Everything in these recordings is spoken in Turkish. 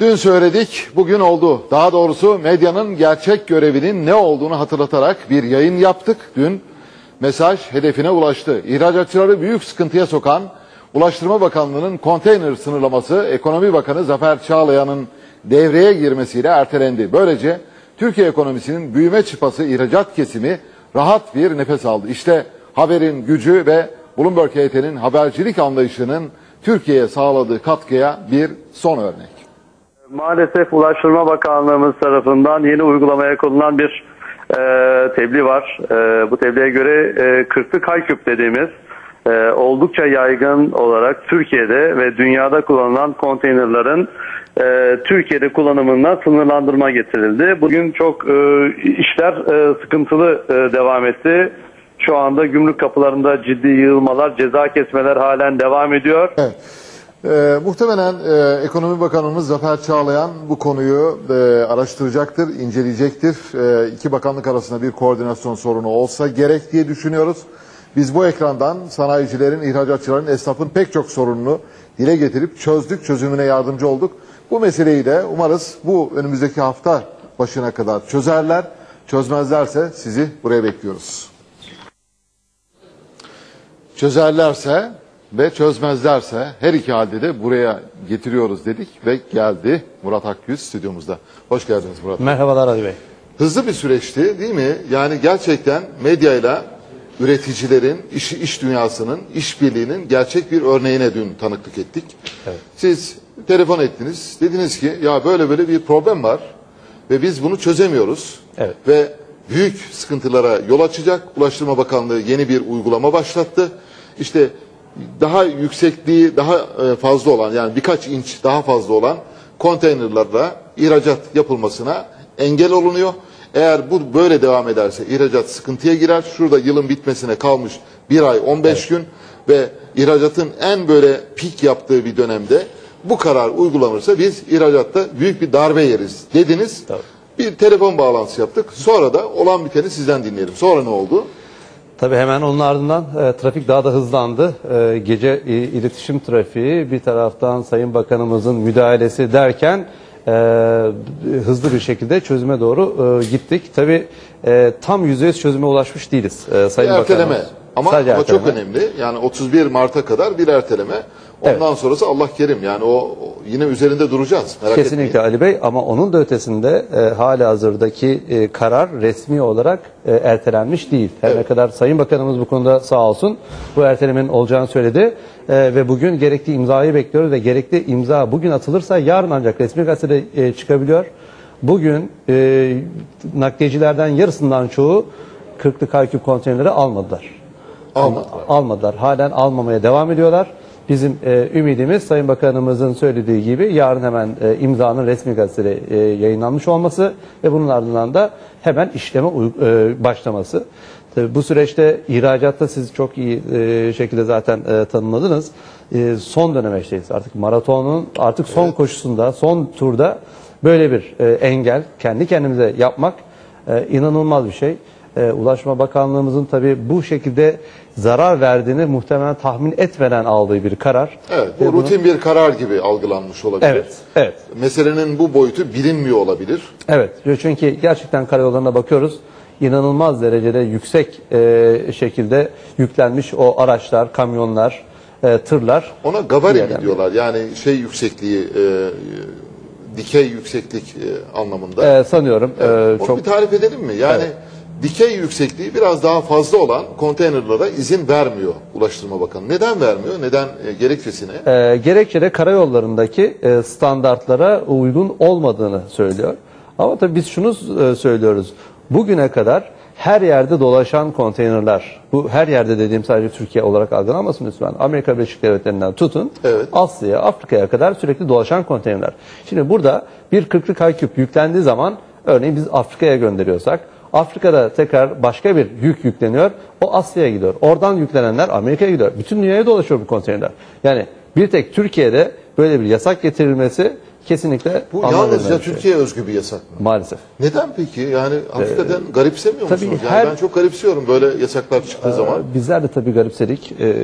Dün söyledik, bugün oldu. Daha doğrusu medyanın gerçek görevinin ne olduğunu hatırlatarak bir yayın yaptık. Dün mesaj hedefine ulaştı. İhracatçıları büyük sıkıntıya sokan Ulaştırma Bakanlığı'nın konteyner sınırlaması Ekonomi Bakanı Zafer Çağlayan'ın devreye girmesiyle ertelendi. Böylece Türkiye ekonomisinin büyüme çıpası ihracat kesimi rahat bir nefes aldı. İşte haberin gücü ve Bloomberg heyetinin habercilik anlayışının Türkiye'ye sağladığı katkıya bir son örnek. Maalesef Ulaştırma Bakanlığımız tarafından yeni uygulamaya konulan bir e, tebliğ var. E, bu tebliğe göre e, kırklı kayküp dediğimiz e, oldukça yaygın olarak Türkiye'de ve dünyada kullanılan konteynerların e, Türkiye'de kullanımına sınırlandırma getirildi. Bugün çok e, işler e, sıkıntılı e, devam etti. Şu anda gümrük kapılarında ciddi yığılmalar, ceza kesmeler halen devam ediyor. Evet. Ee, muhtemelen e, Ekonomi Bakanımız Zafer Çağlayan bu konuyu e, araştıracaktır, inceleyecektir. E, iki bakanlık arasında bir koordinasyon sorunu olsa gerek diye düşünüyoruz. Biz bu ekrandan sanayicilerin, ihracatçıların, esnafın pek çok sorununu dile getirip çözdük, çözümüne yardımcı olduk. Bu meseleyi de umarız bu önümüzdeki hafta başına kadar çözerler. Çözmezlerse sizi buraya bekliyoruz. Çözerlerse ve çözmezlerse her iki halde de buraya getiriyoruz dedik ve geldi Murat Akgüz stüdyomuzda. Hoş geldiniz Murat. Merhabalar Ali Bey. Hızlı bir süreçti değil mi? Yani gerçekten medyayla üreticilerin, iş, iş dünyasının, işbirliğinin gerçek bir örneğine dün tanıklık ettik. Evet. Siz telefon ettiniz. Dediniz ki ya böyle böyle bir problem var ve biz bunu çözemiyoruz. Evet. Ve büyük sıkıntılara yol açacak. Ulaştırma Bakanlığı yeni bir uygulama başlattı. İşte daha yüksekliği daha e, fazla olan yani birkaç inç daha fazla olan konteynerlarla ihracat yapılmasına engel olunuyor. Eğer bu böyle devam ederse ihracat sıkıntıya girer. Şurada yılın bitmesine kalmış bir ay 15 gün ve ihracatın en böyle pik yaptığı bir dönemde bu karar uygulanırsa biz ihracatta büyük bir darbe yeriz dediniz. Tabii. Bir telefon bağlantısı yaptık. Sonra da olan biteni sizden dinleyelim. Sonra ne oldu? Tabii hemen onun ardından e, trafik daha da hızlandı. E, gece e, iletişim trafiği bir taraftan Sayın Bakanımızın müdahalesi derken e, hızlı bir şekilde çözüme doğru e, gittik. Tabii e, tam yüzde çözüme ulaşmış değiliz e, Sayın Bir erteleme. Bakanımız. Ama, Sadece ama çok erteleme. önemli. Yani 31 Mart'a kadar bir erteleme. Ondan sonrası Allah kerim. Yani o, yine üzerinde duracağız. Merak Kesinlikle etmeyin. Ali Bey ama onun da ötesinde e, hali hazırdaki e, karar resmi olarak e, ertelenmiş değil. Her ne Evet. kadar Sayın Bakanımız bu konuda sağ olsun bu ertelemenin olacağını söyledi E, ve bugün gerekli imzayı bekliyoruz ve gerekli imza bugün atılırsa yarın ancak resmi gazetede e, çıkabiliyor. Bugün e, nakliyecilerden yarısından çoğu kırklı kaykü konteyneri almadılar. Almadılar. Almadılar. Halen almamaya devam ediyorlar. Bizim e, ümidimiz Sayın Bakanımızın söylediği gibi yarın hemen e, imzanın resmi gazetede e, yayınlanmış olması ve bunun ardından da hemen işleme e, başlaması. Tabii bu süreçte ihracatta siz çok iyi e, şekilde zaten e, tanımladınız. E, son dönemeçteyiz. Artık maratonun artık son koşusunda, son turda böyle bir e, engel kendi kendimize yapmak e, inanılmaz bir şey. E, Ulaşma Bakanlığımızın tabii bu şekilde zarar verdiğini muhtemelen tahmin etmeden aldığı bir karar. Evet, Ve bu bunu- rutin bir karar gibi algılanmış olabilir. Evet, evet. Meselenin bu boyutu bilinmiyor olabilir. Evet, çünkü gerçekten karayollarına bakıyoruz. İnanılmaz derecede yüksek e, şekilde yüklenmiş o araçlar, kamyonlar, e, tırlar. Ona gabarin Yerden diyorlar. Yani şey yüksekliği, e, dikey yükseklik e, anlamında. E, sanıyorum e, Onu çok bir tarif edelim mi? Yani. Dikey yüksekliği biraz daha fazla olan konteynerlara izin vermiyor Ulaştırma Bakanı. Neden vermiyor? Neden e, gerekçesine? E, gerekçe de karayollarındaki e, standartlara uygun olmadığını söylüyor. Ama tabii biz şunu e, söylüyoruz. Bugüne kadar her yerde dolaşan konteynerler, bu her yerde dediğim sadece Türkiye olarak algılanmasın lütfen. Amerika Birleşik Devletleri'nden tutun, Evet. Asya'ya, Afrika'ya kadar sürekli dolaşan konteynerler. Şimdi burada bir 40'lık kayküp yüklendiği zaman, örneğin biz Afrika'ya gönderiyorsak, Afrika'da tekrar başka bir yük yükleniyor. O Asya'ya gidiyor. Oradan yüklenenler Amerika'ya gidiyor. Bütün dünyaya dolaşıyor bu konteynerler. Yani bir tek Türkiye'de böyle bir yasak getirilmesi kesinlikle Bu yalnızca şey. Türkiye'ye özgü bir yasak mı? Maalesef. Neden peki? Yani hakikaten garipsemiyor tabii musunuz? Yani her- ben çok garipsiyorum böyle yasaklar çıktığı zaman. Bizler de tabii garipsedik. Ee,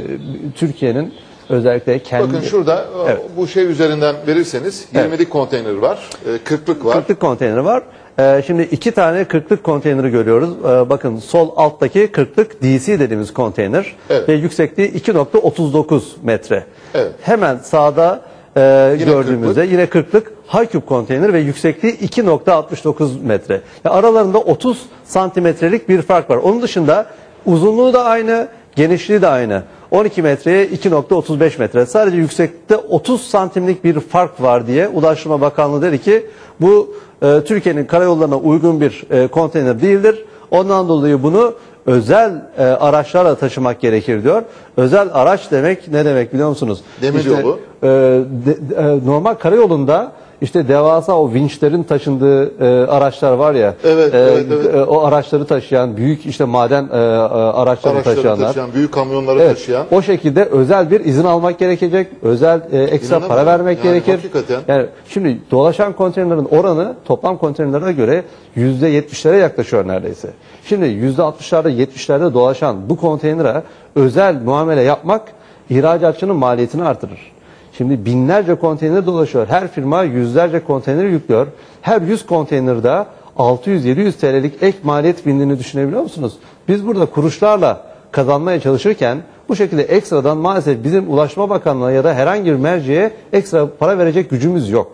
Türkiye'nin Özellikle kendi Bakın şurada Evet. bu şey üzerinden verirseniz 20'lik konteyner var, e, 40'lık var. 40'lık konteyneri var. Ee, şimdi iki tane 40'lık konteyneri görüyoruz. Ee, bakın sol alttaki 40'lık DC dediğimiz konteyner Evet. ve yüksekliği 2.39 metre. Evet. Hemen sağda e, Yine gördüğümüzde yine 40'lık Hayküp konteyner ve yüksekliği 2.69 metre. Ya aralarında 30 santimetrelik bir fark var. Onun dışında uzunluğu da aynı, genişliği de aynı. 12 metreye 2.35 metre. Sadece yükseklikte 30 santimlik bir fark var diye Ulaştırma Bakanlığı dedi ki bu e, Türkiye'nin karayollarına uygun bir e, konteyner değildir. Ondan dolayı bunu özel e, araçlarla taşımak gerekir diyor. Özel araç demek ne demek biliyor musunuz? Demiryolu. e, de- e, normal karayolunda işte devasa o vinçlerin taşındığı e, araçlar var ya. Evet, e, evet, evet. e, o araçları taşıyan büyük işte maden e, araçları Araçları taşıyanlar. taşıyan, büyük kamyonları Evet, taşıyan. o şekilde özel bir izin almak gerekecek, özel e, ekstra para İnanamıyorum. vermek Yani gerekir. hakikaten. Yani şimdi dolaşan konteynerlerin oranı toplam konteynerlere göre yüzde yetmişlere yaklaşıyor neredeyse. Şimdi yüzde altmışlarda yetmişlerde dolaşan bu konteynere özel muamele yapmak ihracatçının maliyetini artırır. Şimdi binlerce konteyner dolaşıyor. Her firma yüzlerce konteyner yüklüyor. Her 100 konteynerde 600-700 TL'lik ek maliyet bindiğini düşünebiliyor musunuz? Biz burada kuruşlarla kazanmaya çalışırken bu şekilde ekstradan maalesef bizim Ulaşma Bakanlığı'na ya da herhangi bir merceğe ekstra para verecek gücümüz yok.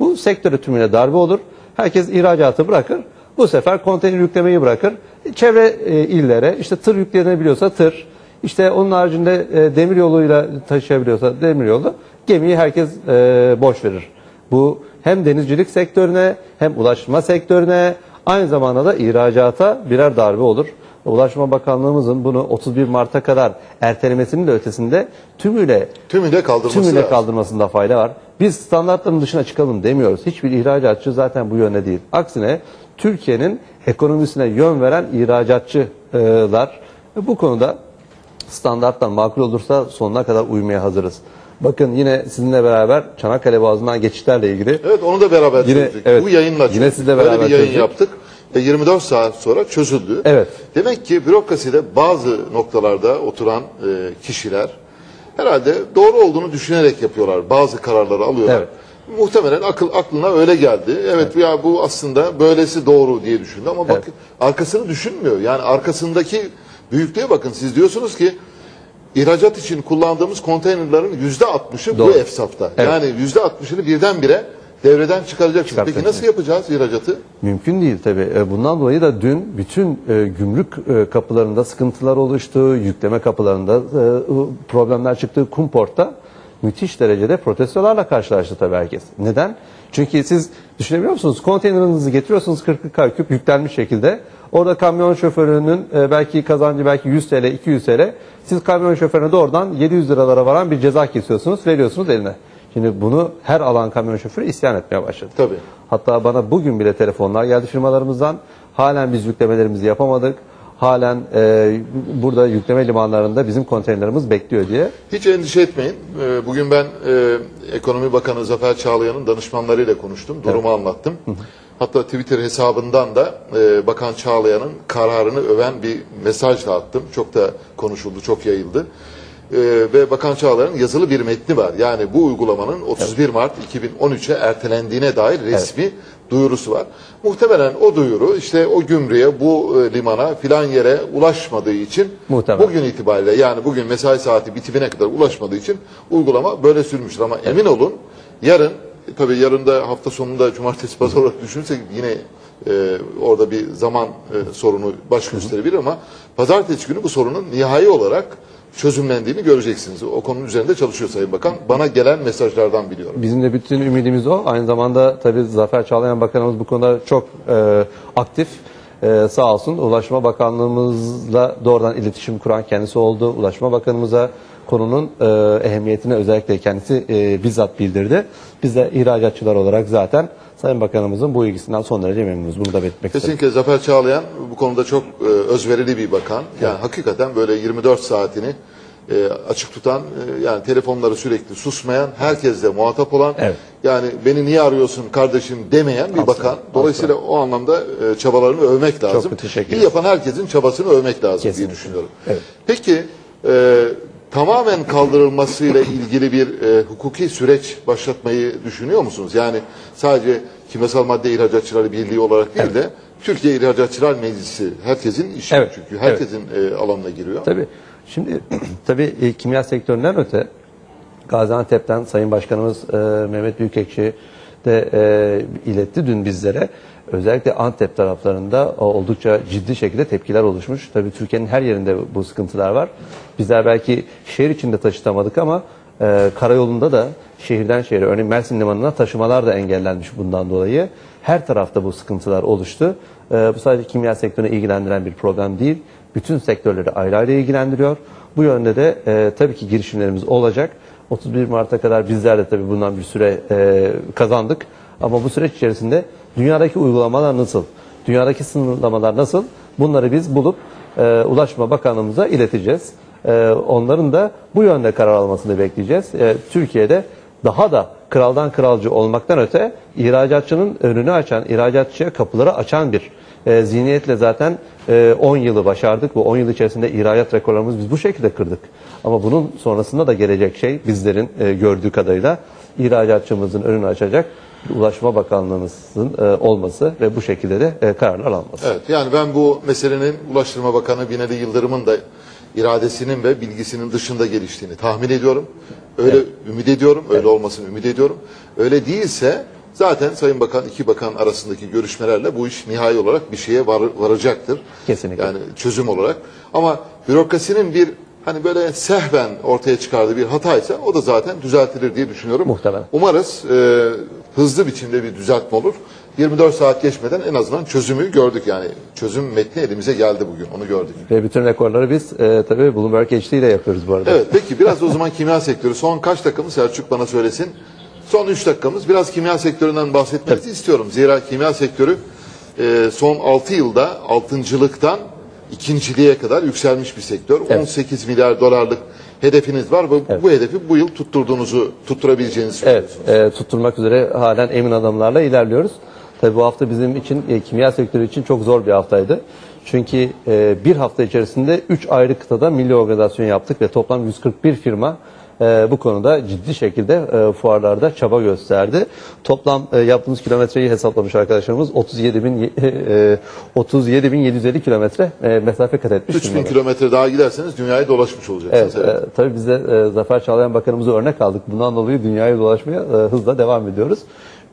Bu sektöre tümüne darbe olur. Herkes ihracatı bırakır. Bu sefer konteyner yüklemeyi bırakır. Çevre e, illere işte tır yüklenebiliyorsa tır, işte onun haricinde e, demir yoluyla taşıyabiliyorsa demir yolu, gemiyi herkes e, boş verir. Bu hem denizcilik sektörüne hem ulaştırma sektörüne aynı zamanda da ihracata birer darbe olur. Ulaşma Bakanlığımızın bunu 31 Mart'a kadar ertelemesinin de ötesinde tümüyle Tümüyle kaldırması tümüyle lazım. kaldırmasında fayda var. Biz standartların dışına çıkalım demiyoruz. Hiçbir ihracatçı zaten bu yönde değil. Aksine Türkiye'nin ekonomisine yön veren ihracatçılar bu konuda standarttan makul olursa sonuna kadar uymaya hazırız. Bakın yine sizinle beraber Çanakkale Boğazı'ndan geçişlerle ilgili Evet onu da beraber Yine- çözdük. evet. Bu yayınla Yine çözdük. sizle Böyle beraber bir yayın çözdük. yaptık ve 24 saat sonra çözüldü. Evet. Demek ki bürokraside bazı noktalarda oturan e, kişiler herhalde doğru olduğunu düşünerek yapıyorlar. Bazı kararları alıyorlar. Evet. Muhtemelen akıl aklına öyle geldi. Evet, ya bu aslında böylesi doğru diye düşündü ama bakın arkasını düşünmüyor. Yani arkasındaki büyüklüğe bakın. Siz diyorsunuz ki ihracat için kullandığımız konteynerlerin yüzde altmışı bu Doğru. efsafta. Evet. Yani yüzde altmışını birdenbire devreden çıkaracaksınız. Peki nasıl yapacağız ihracatı? Mümkün değil tabii. E, Bundan dolayı da dün bütün e, gümrük e, kapılarında sıkıntılar oluştu, yükleme kapılarında problemler çıktı. Kumport'ta müthiş derecede protestolarla karşılaştı tabii herkes. Neden? Çünkü siz düşünebiliyor musunuz? Konteynerinizi getiriyorsunuz 40 küp yüklenmiş şekilde. Orada kamyon şoförünün e, belki kazancı belki 100 TL, 200 TL. Siz kamyon şoförüne doğrudan 700 liralara varan bir ceza kesiyorsunuz, veriyorsunuz eline. Şimdi bunu her alan kamyon şoförü isyan etmeye başladı. Tabii. Hatta bana bugün bile telefonlar geldi firmalarımızdan. Halen biz yüklemelerimizi yapamadık. Halen e, burada yükleme limanlarında bizim konteynerimiz bekliyor diye. Hiç endişe etmeyin. Ee, Bugün ben e, Ekonomi Bakanı Zafer Çağlayan'ın danışmanlarıyla konuştum. Durumu anlattım. Hatta Twitter hesabından da e, Bakan Çağlayan'ın kararını öven bir mesaj da attım. Çok da konuşuldu, çok yayıldı. Ee, ve Bakan Çağlayan'ın yazılı bir metni var. Yani bu uygulamanın 31 Mart 2013'e ertelendiğine dair resmi duyurusu var. Muhtemelen o duyuru işte o gümrüğe, bu e, limana filan yere ulaşmadığı için Muhtemelen. bugün itibariyle yani bugün mesai saati bitimine kadar ulaşmadığı için uygulama böyle sürmüştür. Ama emin olun yarın tabii yarın da hafta sonunda cumartesi pazar olarak düşünürsek yine e, orada bir zaman e, sorunu baş gösterebilir ama pazartesi günü bu sorunun nihai olarak çözümlendiğini göreceksiniz. O konunun üzerinde çalışıyor Sayın Bakan. Bana gelen mesajlardan biliyorum. Bizim de bütün ümidimiz o. Aynı zamanda tabii Zafer Çağlayan Bakanımız bu konuda çok e, aktif. E, sağ olsun Ulaşma Bakanlığımızla doğrudan iletişim kuran kendisi oldu. Ulaşma Bakanımıza konunun e, ehemmiyetini özellikle kendisi e, bizzat bildirdi. Biz de ihracatçılar olarak zaten Sayın Bakanımızın bu ilgisinden son derece memnunuz. Bunu da belirtmek istedim. Kesinlikle Zafer Çağlayan bu konuda çok e, özverili bir bakan. Yani hakikaten böyle 24 saatini e, açık tutan, e, yani telefonları sürekli susmayan, herkesle muhatap olan, Evet. yani beni niye arıyorsun kardeşim demeyen bir bakan. Dolayısıyla o anlamda e, çabalarını övmek lazım. teşekkür İyi ederim. yapan herkesin çabasını övmek lazım diye Kesinlikle. düşünüyorum. Evet. Peki e, tamamen kaldırılmasıyla ilgili bir e, hukuki süreç başlatmayı düşünüyor musunuz? Yani sadece kimyasal madde ihracatçıları birliği olarak değil de Türkiye İhracatçılar Meclisi herkesin işi Evet, çünkü herkesin e, alanına giriyor. Tabii. Şimdi tabii e, kimya sektöründen öte Gaziantep'ten Sayın Başkanımız e, Mehmet Büyükekşi de e, iletti dün bizlere. Özellikle Antep taraflarında oldukça ciddi şekilde tepkiler oluşmuş. Tabii Türkiye'nin her yerinde bu sıkıntılar var. Bizler belki şehir içinde taşıtamadık ama e, karayolunda da şehirden şehire, örneğin Mersin Limanı'na taşımalar da engellenmiş bundan dolayı. Her tarafta bu sıkıntılar oluştu. E, bu sadece kimya sektörüne ilgilendiren bir problem değil. Bütün sektörleri ayrı ayrı ilgilendiriyor. Bu yönde de e, tabii ki girişimlerimiz olacak. 31 Mart'a kadar bizler de tabii bundan bir süre e, kazandık. Ama bu süreç içerisinde dünyadaki uygulamalar nasıl? Dünyadaki sınırlamalar nasıl? Bunları biz bulup e, Ulaşma Bakanlığımıza ileteceğiz. E, onların da bu yönde karar almasını bekleyeceğiz. E, Türkiye'de daha da kraldan kralcı olmaktan öte ihracatçının önünü açan, ihracatçıya kapıları açan bir e, zihniyetle zaten e, 10 yılı başardık. Bu 10 yıl içerisinde ihracat rekorlarımızı biz bu şekilde kırdık. Ama bunun sonrasında da gelecek şey bizlerin e, gördüğü kadarıyla ihracatçımızın önünü açacak Ulaşma Bakanlığımızın e, olması ve bu şekilde de e, kararlar alması. Evet yani ben bu meselenin Ulaştırma Bakanı Binali Yıldırım'ın da iradesinin ve bilgisinin dışında geliştiğini tahmin ediyorum. Öyle ümit ediyorum, öyle olmasını ümit ediyorum. Öyle değilse zaten Sayın Bakan iki bakan arasındaki görüşmelerle bu iş nihai olarak bir şeye var, varacaktır. Kesinlikle. Yani çözüm olarak. Ama bürokrasinin bir hani böyle sehven ortaya çıkardığı bir hataysa o da zaten düzeltilir diye düşünüyorum. Muhtemelen. Umarız e, hızlı biçimde bir düzeltme olur. 24 saat geçmeden en azından çözümü gördük yani. Çözüm metni elimize geldi bugün. Onu gördük. Ve bütün rekorları biz e, tabii Bloomberg HD ile yapıyoruz bu arada. Evet peki biraz o zaman kimya sektörü. Son kaç dakikamız Selçuk bana söylesin. Son 3 dakikamız biraz kimya sektöründen bahsetmenizi istiyorum. Zira kimya sektörü e, son 6 yılda altıncılıktan ikinciliğe kadar yükselmiş bir sektör. 18 milyar dolarlık hedefiniz var ve bu hedefi bu yıl tutturduğunuzu, tutturabileceğinizi Evet, e, tutturmak üzere halen emin adımlarla ilerliyoruz. Tabii bu hafta bizim için, e, kimya sektörü için çok zor bir haftaydı. Çünkü e, bir hafta içerisinde 3 ayrı kıtada milli organizasyon yaptık ve toplam 141 firma e, bu konuda ciddi şekilde e, fuarlarda çaba gösterdi. Toplam e, yaptığımız kilometreyi hesaplamış arkadaşlarımız 37 bin, e, 37.750 kilometre e, mesafe kat etmiş. 3000 firmalar. kilometre daha giderseniz dünyayı dolaşmış olacaksınız. Evet, e, tabii biz de e, Zafer Çağlayan Bakanımıza örnek aldık. Bundan dolayı dünyayı dolaşmaya e, hızla devam ediyoruz.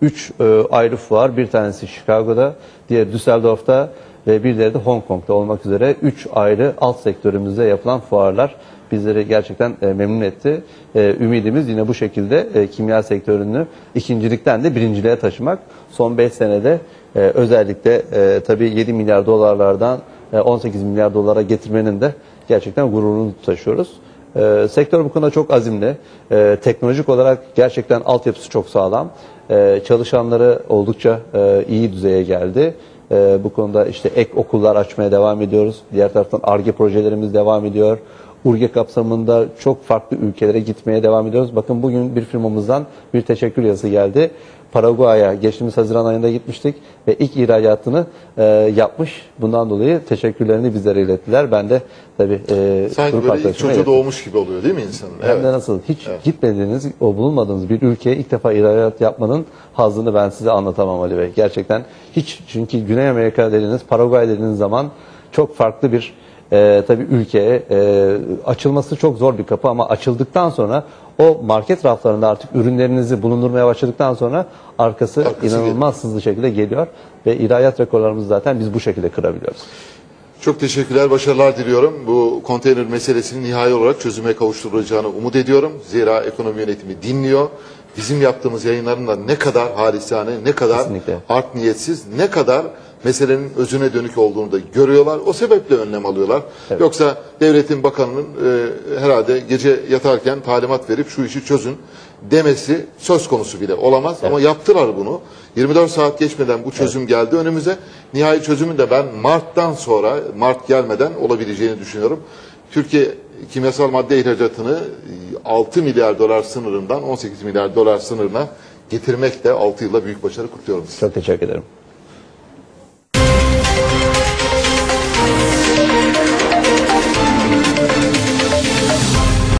Üç e, ayrı fuar, bir tanesi Chicago'da, diğeri Düsseldorf'ta ve bir diğeri de Hong Kong'da olmak üzere üç ayrı alt sektörümüzde yapılan fuarlar bizleri gerçekten e, memnun etti. E, ümidimiz yine bu şekilde e, kimya sektörünü ikincilikten de birinciliğe taşımak. Son 5 senede e, özellikle e, tabii 7 milyar dolarlardan e, 18 milyar dolara getirmenin de gerçekten gururunu taşıyoruz. E, sektör bu konuda çok azimli. E, teknolojik olarak gerçekten altyapısı çok sağlam. E, çalışanları oldukça e, iyi düzeye geldi. E, bu konuda işte ek okullar açmaya devam ediyoruz. Diğer taraftan ARGE projelerimiz devam ediyor. URGE kapsamında çok farklı ülkelere gitmeye devam ediyoruz. Bakın bugün bir firmamızdan bir teşekkür yazısı geldi. Paraguay'a geçtiğimiz Haziran ayında gitmiştik ve ilk ihracatını e, yapmış. Bundan dolayı teşekkürlerini bizlere ilettiler. Ben de tabii e, Sanki grup böyle ilk çocuğu ilettim. doğmuş gibi oluyor değil mi insanın? Hem de nasıl hiç gitmediğiniz, o bulunmadığınız bir ülkeye ilk defa ihracat yapmanın hazzını ben size anlatamam Ali Bey. Gerçekten hiç çünkü Güney Amerika dediğiniz, Paraguay dediğiniz zaman çok farklı bir e, tabii ülkeye e, açılması çok zor bir kapı ama açıldıktan sonra o market raflarında artık ürünlerinizi bulundurmaya başladıktan sonra arkası, Arkası inanılmaz hızlı şekilde geliyor ve ihracat rekorlarımızı zaten biz bu şekilde kırabiliyoruz. Çok teşekkürler, başarılar diliyorum. Bu konteyner meselesinin nihai olarak çözüme kavuşturulacağını umut ediyorum. Zira ekonomi yönetimi dinliyor. Bizim yaptığımız yayınların da ne kadar halisane, ne kadar Kesinlikle. art niyetsiz, ne kadar meselenin özüne dönük olduğunu da görüyorlar. O sebeple önlem alıyorlar. Yoksa devletin bakanının e, herhalde gece yatarken talimat verip şu işi çözün demesi söz konusu bile olamaz. Ama yaptılar bunu. 24 saat geçmeden bu çözüm geldi önümüze. Nihai çözümün de ben Mart'tan sonra, Mart gelmeden olabileceğini düşünüyorum. Türkiye kimyasal madde ihracatını 6 milyar dolar sınırından 18 milyar dolar sınırına getirmek de 6 yılda büyük başarı kutluyorum. Çok teşekkür ederim.